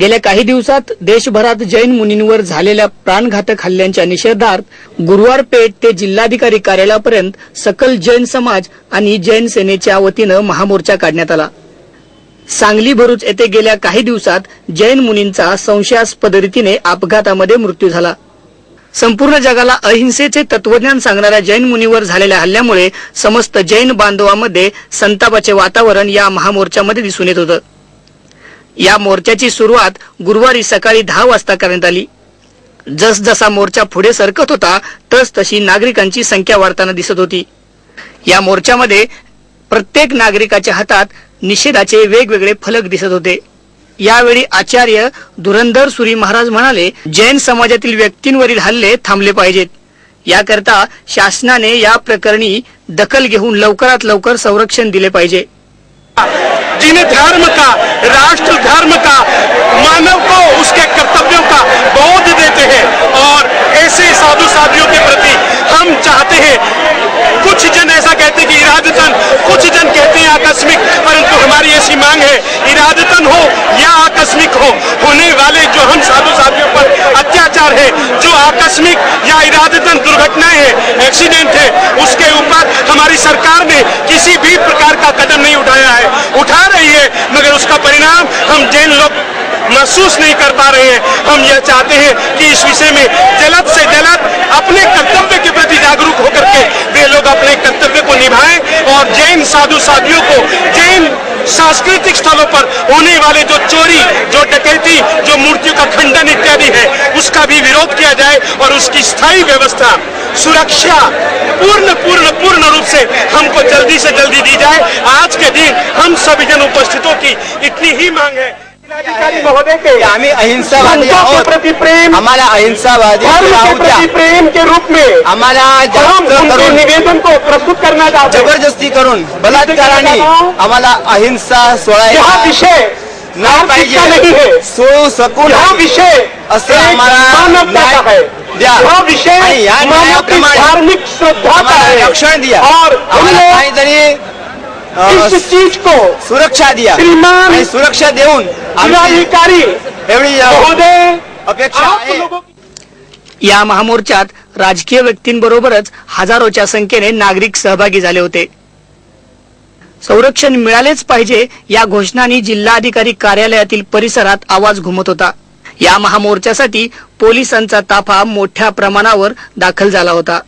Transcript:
गेल्या काही दिवसात देशभरात जैन मुनींवर झालेल्या प्राणघातक हल्ल्यांच्या निषेधार्थ गुरुवार पेठ ते जिल्हाधिकारी कार्यालयापर्यंत सकल जैन समाज आणि जैन सेनेच्या वतीनं महामोर्चा काढण्यात आला. सांगली भरूच येथे गेल्या काही दिवसात जैन मुनींचा संशयास्पद रीतीने अपघातामध्ये मृत्यू झाला. संपूर्ण जगाला अहिंसेचे तत्वज्ञान सांगणाऱ्या जैन मुनीवर झालेल्या हल्ल्यामुळे समस्त जैन बांधवांमध्ये संतापाचे वातावरण या महामोर्चामध्ये दिसून येत होतं. या मोर्चाची सुरुवात गुरुवारी सकाळी दहा वाजता करण्यात आली जसजसा मोर्चा पुढे सरकत होता तस तशी नागरिकांची संख्या वाढताना दिसत होती. या मोर्चामध्ये प्रत्येक नागरिकाच्या हातात निषेधाचे वेगवेगळे फलक दिसत होते. यावेळी आचार्य धुरंधर सुरी महाराज म्हणाले जैन समाजातील व्यक्तींवरील हल्ले थांबले पाहिजेत. याकरता शासनाने या प्रकरणी दखल घेऊन लवकरात लवकर संरक्षण दिले पाहिजे. जिन्हें धर्म का, राष्ट्र धर्म का, मानव को, उसके कर्तव्यों का बोध देते हैं और ऐसे साधु साधियों के प्रति हम चाहते हैं। कुछ जन ऐसा कहते हैं कि इरादतन, कुछ जन कहते हैं आकस्मिक, परंतु हमारी ऐसी मांग है, इरादतन हो या आकस्मिक हो, होने वाले जो हम साधु साधियों पर अत्याचार है, जो आकस्मिक या इरादतन दुर्घटनाएँ है, एक्सीडेंट है, उसके ऊपर हमारी सरकार ने किसी भी प्रकार का कदम नहीं उठाया है उठा रही है मगर उसका परिणाम हम जैन लोग महसूस नहीं कर पा रहे हैं। हम यह चाहते हैं कि इस विषय में जल्द से जल्द अपने कर्तव्य के प्रति जागरूक होकर के वे लोग अपने कर्तव्य को निभाएँ और जैन साधु साधियों को जैन सांस्कृतिक स्थलों पर होने वाले जो चोरी, जो डकैती, जो मूर्तियों का खंडन इत्यादि है, उसका भी विरोध किया जाए और उसकी स्थायी व्यवस्था सुरक्षा पूर्ण पूर्ण पूर्ण रूप से हमको जल्दी से जल्दी दी जाए। आज के दिन हम सभी जन उपस्थितों की इतनी ही मांग है। जिलाधिकारी महोदय के आम्ही अहिंसावादी आहोत प्रति प्रेम आम्हाला अहिंसावादी प्रति प्रेम के रूप में आम्हाला हम करून निवेदन को प्रस्तुत करना चाहते ज़बरदस्ती करून बलात्काराने आम्हाला अहिंसा यह सोळा विषय नाही आर्थिक नहीं है। विषय असं एक आम्हाला है द्या. विषय धार्मिक श्रद्धा का है रक्षण दिया. और इस चीज को सुरक्षा दिया. श्रीमान सुरक्षा देऊन आमची जिलाधिकारी एवढी अपेक्षा या महामोर्चात राजकीय व्यक्तींबरोबरच हजारोच्या संख्येने नागरिक सहभागी झाले होते. संरक्षण मिळालेच पाहिजे या घोषणांनी जिल्हाधिकारी कार्यालयातील परिसरात आवाज घुमत होता. या महामोर्चासाठी पोलिसांचा ताफा मोठ्या प्रमाणावर दाखल झाला होता.